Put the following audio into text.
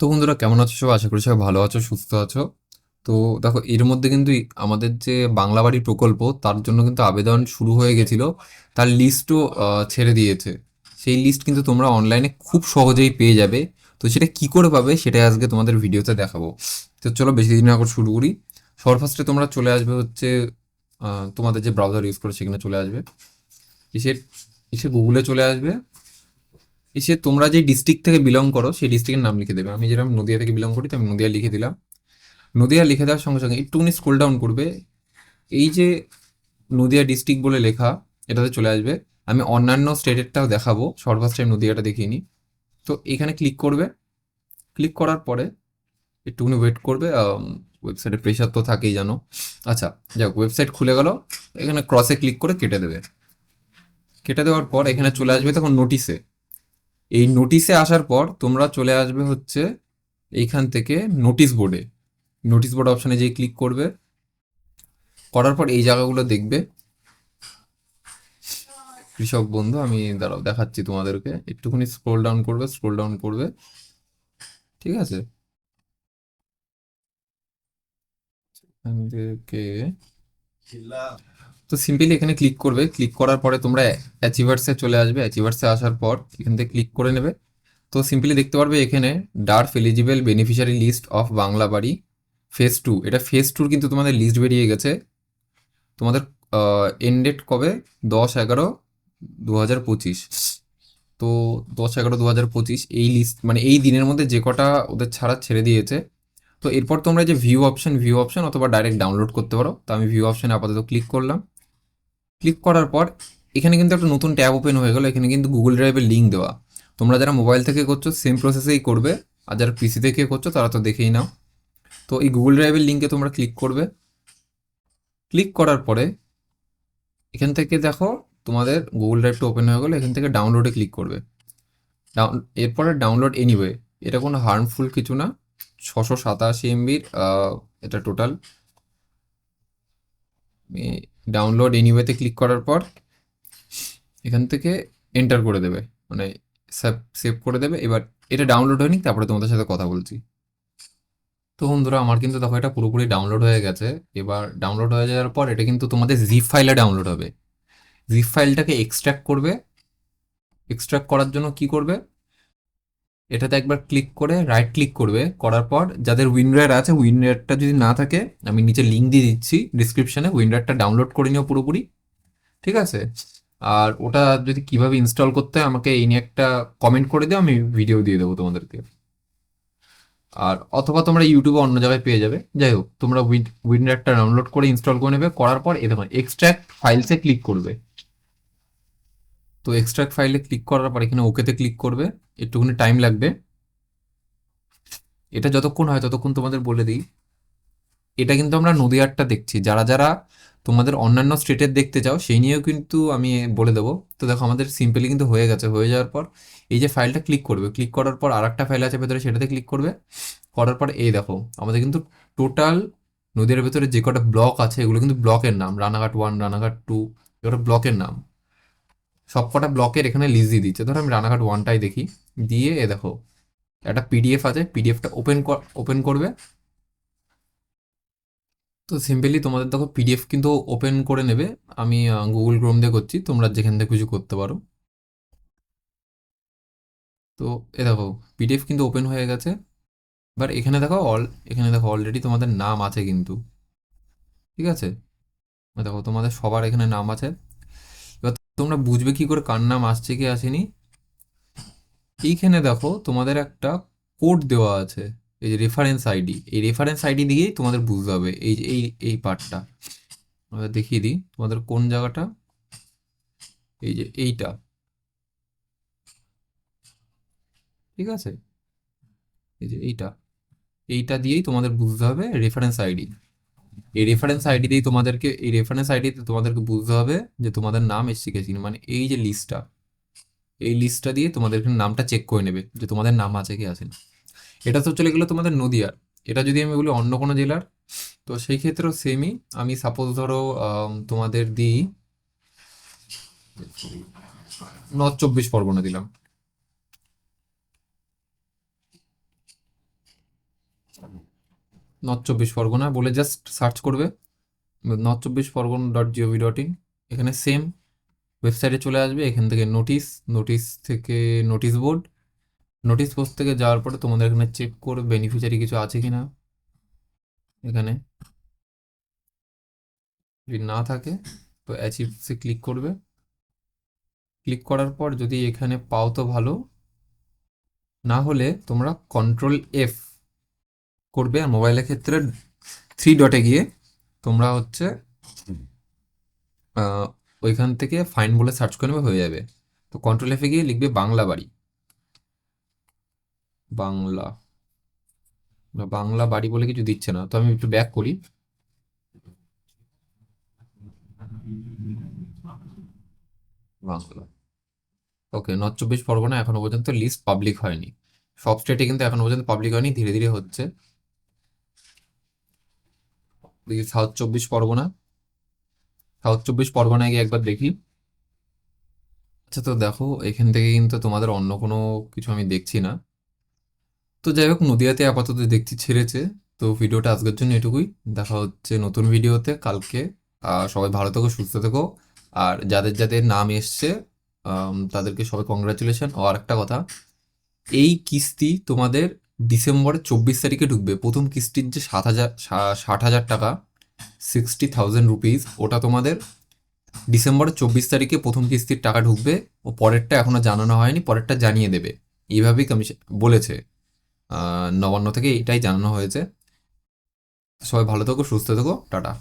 তো বন্ধুরা, কেমন আছো সব আশা করি সবাই ভালো আছো, সুস্থ আছো। তো দেখো, এর মধ্যে কিন্তু আমাদের যে বাংলা বাড়ি প্রকল্প, তার জন্য কিন্তু আবেদন শুরু হয়ে গেছিল। তার লিস্টও ছেড়ে দিয়েছে। সেই লিস্ট কিন্তু তোমরা অনলাইনে খুব সহজেই পেয়ে যাবে। তো সেটা কি করে পাবে, সেটাই আজকে তোমাদের ভিডিওতে দেখাবো। তো চলো, বেশি দিন আগে শুরু করি। সবার ফার্স্টে তোমরা চলে আসবে হচ্ছে তোমাদের যে ব্রাউজার ইউজ করো সেখানে চলে আসবে। এসে এসে গুগলে চলে আসবে। এসে তোমরা যে ডিস্ট্রিক্ট থেকে বিলং করো, সেই ডিস্ট্রিক্টের নাম লিখে দেবে। আমি যেরকম নদিয়া থেকে বিলং করি তো আমি নদিয়া লিখে দিলাম। নদিয়া লিখে দেওয়ার সঙ্গে সঙ্গে একটুখানি স্ক্রোল ডাউন করবে। এই যে নদিয়া ডিস্ট্রিক্ট বলে লেখা, এটাতে চলে আসবে। আমি অন্যান্য স্টেটেরটাও দেখাবো সর্বাস টাইম নদিয়াটা দেখিয়ে নিই। তো এখানে ক্লিক করবে। ক্লিক করার পরে একটুখানি ওয়েট করবে ওয়েবসাইটে প্রেশার তো থাকেই জানো। আচ্ছা যাক ওয়েবসাইট খুলে গেল। এখানে ক্রসে ক্লিক করে কেটে দেবে। কেটে দেওয়ার পর এখানে চলে আসবে তখন নোটিসে এই নোটিশে আসার পর তোমরা চলে আসবে হচ্ছে এইখান থেকে নোটিশ বোর্ডে নোটিশ বোর্ড অপশানে যেয়ে ক্লিক করবে। করার পর এই জায়গাগুলো দেখবে। কৃষক বন্ধু, আমি দাঁড়াও, দেখাচ্ছি তোমাদেরকে। একটুখানি স্ক্রোল ডাউন করবে স্ক্রোল ডাউন করবে। ঠিক আছে? থেকে তো সিম্পলি এখানে ক্লিক করবে। ক্লিক করার পরে তোমরা অ্যাচিভার্সে চলে আসবে। অ্যাচিভার্সে আসার পর এখান থেকে ক্লিক করে নেবে। তো সিম্পলি দেখতে পারবে এখানে draft eligible beneficiary list of Bangla Bari phase two এটা ফেজ টুর কিন্তু তোমাদের লিস্ট বেরিয়ে গেছে। তোমাদের এন্ড কবে? দশ এগারো দু হাজার পঁচিশ। তো দশ এগারো দু হাজার পঁচিশ এই লিস্ট মানে এই দিনের মধ্যে যে কটা ওদের ছাড়া ছেড়ে দিয়েছে। তো এরপর তোমরা যে ভিউ অপশন ভিউ অপশন অথবা ডাইরেক্ট ডাউনলোড করতে পারো। তো আমি ভিউ অপশানে আপাতত ক্লিক করলাম। ক্লিক করার পর এখানে কিন্তু একটা নতুন ট্যাব ওপেন হয়ে গেল। এখানে কিন্তু গুগল ড্রাইভের লিঙ্ক দেওয়া। তোমরা যারা মোবাইল থেকে করছ সেম প্রসেসেই করবে। আর যারা পিসি থেকে করছ, তারা তো দেখেই নাও। তো এই গুগল ড্রাইভের লিঙ্কে তোমরা ক্লিক করবে। ক্লিক করার পরে এখান থেকে দেখো, তোমাদের গুগল ড্রাইভটা ওপেন হয়ে গেলো। এখান থেকে ডাউনলোডে ক্লিক করবে। ডাউন এরপরে ডাউনলোড এনিওয়ে এটা কোনো হার্মফুল কিছু না। ছশো সাতাশি এমবির এটা টোটাল ডাউনলোড এনিওয়েতে ক্লিক করার পর, এখান থেকে এন্টার করে দেবে। মানে সেভ করে দেবে। এবার এটা ডাউনলোড হয়নি, তারপরে তোমাদের সাথে কথা বলছি। তো বন্ধুরা, আমার কিন্তু দেখো এটা পুরোপুরি ডাউনলোড হয়ে গেছে। এবার ডাউনলোড হয়ে যাওয়ার পর এটা কিন্তু তোমাদের জিপ ফাইলে ডাউনলোড হবে। জিপ ফাইলটাকে এক্সট্র্যাক্ট করবে। এক্সট্র্যাক্ট করার জন্য কি করবে? এটাতে একবার ক্লিক করে রাইট ক্লিক করবে। করার পর যাদের উইনরার আছে উইনরারটা যদি না থাকে, আমি নিচে লিঙ্ক দিয়ে দিচ্ছি ডিসক্রিপশনে উইনরারটা ডাউনলোড করে নিও পুরোপুরি। ঠিক আছে? আর ওটা যদি কীভাবে ইনস্টল করতে হয়, আমাকে এই নিয়ে একটা কমেন্ট করে দিও, আমি ভিডিও দিয়ে দেবো তোমাদেরকে। আর অথবা তোমরা ইউটিউবে অন্য জায়গায় পেয়ে যাবে। যাই হোক, তোমরা উইন উইনরারটা ডাউনলোড করে ইনস্টল করে নেবে। করার পর এ দেখো এক্সট্রাক্ট ফাইলসে ক্লিক করবে। তো এক্সট্রাক্ট ফাইলে ক্লিক করার পর এখানে ওকেতে ক্লিক করবে। একটুখানি টাইম লাগবে। এটা যতক্ষণ হয় ততক্ষণ তোমাদের বলে দিই। এটা কিন্তু আমরা নদীয়ারটা দেখছি। যারা যারা তোমাদের অন্যান্য স্টেটের দেখতে চাও, সেই নিয়েও কিন্তু আমি বলে দেবো। তো দেখো, আমাদের সিম্পলি কিন্তু হয়ে গেছে। হয়ে যাওয়ার পর এই যে ফাইলটা ক্লিক করবে। ক্লিক করার পর আর একটা ফাইল আছে ভেতরে, সেটাতে ক্লিক করবে। করার পর এই দেখো, আমাদের কিন্তু টোটাল নদীর ভেতরে যে কটা ব্লক আছে, এগুলো কিন্তু ব্লকের নাম। রানাঘাট ওয়ান রানাঘাট টু এগুলো ব্লকের নাম। সব কটা ব্লকের এখানে লিস্ট দিয়ে দিচ্ছে। ধরো আমি রানাঘাট ওয়ানটাই দেখি। দিয়ে এ দেখো, একটা পিডিএফ আছে। পিডিএফটা ওপেন ওপেন করবে। তো সিম্পলি তোমাদের দেখো পিডিএফ কিন্তু ওপেন করে নেবে। আমি গুগল ক্রোম দিয়ে করছি। তোমরা যেখান থেকে কিছু করতে পারো। তো এ দেখো পিডিএফ কিন্তু ওপেন হয়ে গেছে। এবার এখানে দেখো অল এখানে দেখো অলরেডি তোমাদের নাম আছে কিন্তু। ঠিক আছে? দেখো, তোমাদের সবার এখানে নাম আছে। তোমরা বুঝবে কি করে কার নাম আসছে কি আসেনি? এইখানে দেখো তোমাদের একটা কোড দেওয়া আছে, এই যে রেফারেন্স আইডি এই রেফারেন্স আইডি দিয়েই তোমাদের বুঝতে হবে, এই যে, এই এই পার্টটা আমরা দেখিয়ে দিই, তোমাদের কোন জায়গাটা? এই যে এইটা। ঠিক আছে? এই যে এইটা। এইটা দিয়েই তোমাদের বুঝতে হবে রেফারেন্স আইডি এই রেফারেন্স আইডি দিয়েই তোমাদেরকে, এই রেফারেন্স আইডিতে তোমাদেরকে বুঝতে হবে যে তোমাদের নাম এসছে গেছি মানে এই যে লিস্টটা এই লিস্টটা দিয়ে তোমাদের এখানে নামটা চেক করে নেবে যে তোমাদের নাম আছে কি আছে এটা তো চলে গেলো তোমাদের নদিয়ার। এটা যদি আমি বলি অন্য কোনো জেলার, তো সেই ক্ষেত্রেও সেমই আমি সাপোজ ধরো তোমাদের দিই নর্থ চব্বিশ পরগনা দিলাম। নর্থ চব্বিশ পরগনা বলে জাস্ট সার্চ করবে। নর্থ চব্বিশ Parganas dot GOV dot in এখানে সেম ওয়েবসাইটে চলে আসবে। এখান থেকে নোটিশ নোটিশ থেকে নোটিশ বোর্ড নোটিশ পোস্ট থেকে যাওয়ার পরে তোমাদের এখানে চেক করে বেনিফিশিয়ারি কিছু আছে কি না এখানে যদি না থাকে, তো অ্যাচিভসে ক্লিক করবে। ক্লিক করার পর যদি এখানে পাও তো ভালো। না হলে তোমরা কন্ট্রোল এফ করবে আর মোবাইলের ক্ষেত্রে থ্রি ডটে গিয়ে তোমরা হচ্ছে ওইখান থেকে ফাইন বলে সার্চ করে নেবে হয়ে যাবে। তো কন্ট্রোল এফে গিয়ে লিখবে বাংলা বাড়ি। বাংলা। না, বাংলা বাড়ি বলে কিছু দিচ্ছে না। তো আমি একটু ব্যাক করি। বাংলা। ওকে নর্থ চব্বিশ পরগনা এখনও পর্যন্ত লিস্ট পাবলিক হয়নি। সব স্টেটে কিন্তু এখনও পর্যন্ত পাবলিক হয়নি ধীরে ধীরে হচ্ছে। দেখি সাউথ চব্বিশ পরগনা। সাউথ চব্বিশ পরগনায় গিয়ে একবার দেখি। আচ্ছা তো দেখো, এখান থেকে কিন্তু তোমাদের অন্য কোনো কিছু আমি দেখছি না। তো যাই হোক, নদিয়াতে আপাতত দেখছি ছেড়েছে। তো ভিডিওটা আজকের জন্য এটুকুই। দেখা হচ্ছে নতুন ভিডিওতে। কালকে সবাই ভালো থেকো, সুস্থ থেকো। আর যাদের যাদের নাম এসছে তাদেরকে সবাই কংগ্রাচুলেশন ও আর একটা কথা, এই কিস্তি তোমাদের ডিসেম্বরের চব্বিশ তারিখে ঢুকবে। প্রথম কিস্তির যে সাত হাজার ষাট হাজার টাকা সিক্সটি থাউজেন্ড রুপিস ওটা তোমাদের ডিসেম্বরের চব্বিশ তারিখে প্রথম কিস্তির টাকা ঢুকবে ও পরেরটা এখনও জানানো হয়নি, পরেরটা জানিয়ে দেবে। এইভাবেই কমিশন বলেছে। নবান্ন থেকে এটাই জানানো হয়েছে। সবাই ভালো থেকো, সুস্থ থেকো, টাটা।